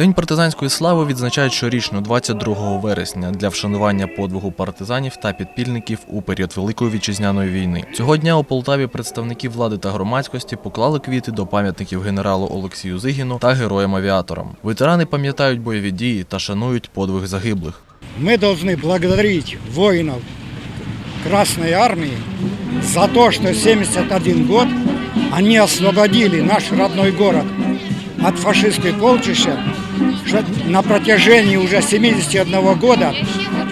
День партизанської слави відзначають щорічно 22 вересня для вшанування подвигу партизанів та підпільників у період Великої вітчизняної війни. Цього дня у Полтаві представники влади та громадськості поклали квіти до пам'ятників генералу Олексію Зигіну та героям-авіаторам. Ветерани пам'ятають бойові дії та шанують подвиг загиблих. Мы должны благодарить воинов Красной Армии за то, что 71 год они освободили наш родной город от фашистской полчища, что на протяжении уже 71 года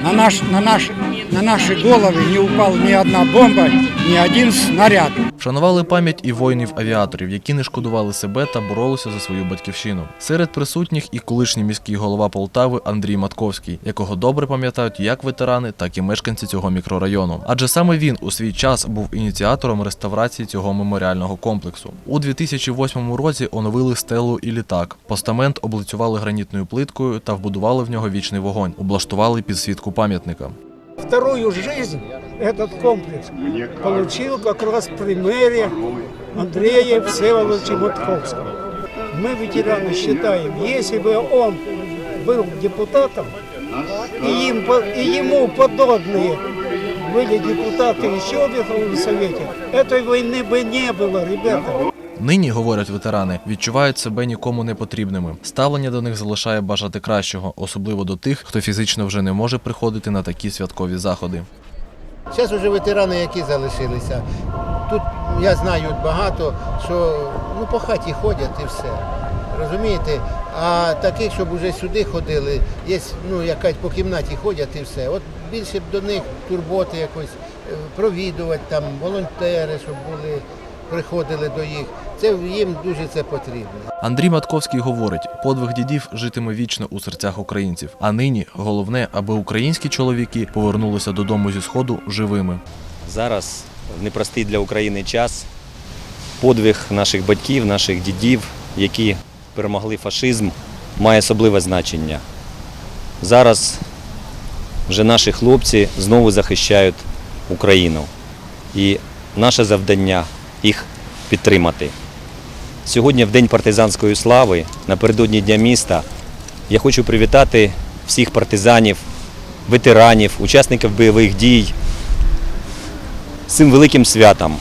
на, наш, на, наш, на наши головы не упал ни одна бомба, ни один снаряд. Вшанували пам'ять і воїнів-авіаторів, які не шкодували себе та боролися за свою батьківщину. Серед присутніх і колишній міський голова Полтави Андрій Матковський, якого добре пам'ятають як ветерани, так і мешканці цього мікрорайону. Адже саме він у свій час був ініціатором реставрації цього меморіального комплексу. У 2008 році оновили стелу і літак. Постамент облицювали гранітною плиткою та вбудували в нього вічний вогонь, облаштували підсвітку пам'ятника. Вторую жизнь этот комплекс получил как раз при мэре Андрея Всеволодовича Матковского. Мы, ветераны, считаем, если бы он был депутатом, и, им, и ему подобные были депутаты еще в Верховном Совете, этой войны бы не было, ребята. Нині, говорять ветерани, відчувають себе нікому не потрібними. Ставлення до них залишає бажати кращого, особливо до тих, хто фізично вже не може приходити на такі святкові заходи. Зараз вже ветерани, які залишилися. Тут я знаю багато, що ну, по хаті ходять і все. Розумієте? А таких, щоб вже сюди ходили, є ну, якась по кімнаті ходять і все. От більше б до них турботи якось е, провідувати, там, волонтери, щоб були, приходили до їх. Це їм дуже це потрібно. Андрій Матковський говорить, подвиг дідів житиме вічно у серцях українців. А нині головне, аби українські чоловіки повернулися додому зі сходу живими. Зараз в непростий для України час подвиг наших батьків, наших дідів, які перемогли фашизм, має особливе значення. Зараз вже наші хлопці знову захищають Україну. І наше завдання їх підтримати. Сьогодні, в День партизанської слави, напередодні Дня міста, я хочу привітати всіх партизанів, ветеранів, учасників бойових дій, з цим великим святом.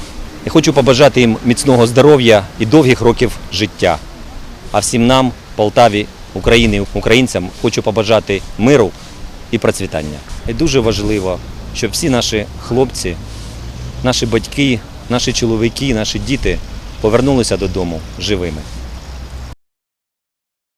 Я хочу побажати їм міцного здоров'я і довгих років життя. А всім нам, Полтаві, Україні, українцям, хочу побажати миру і процвітання. І дуже важливо, щоб всі наші хлопці, наші батьки, наші чоловіки, наші діти повернулися додому живими.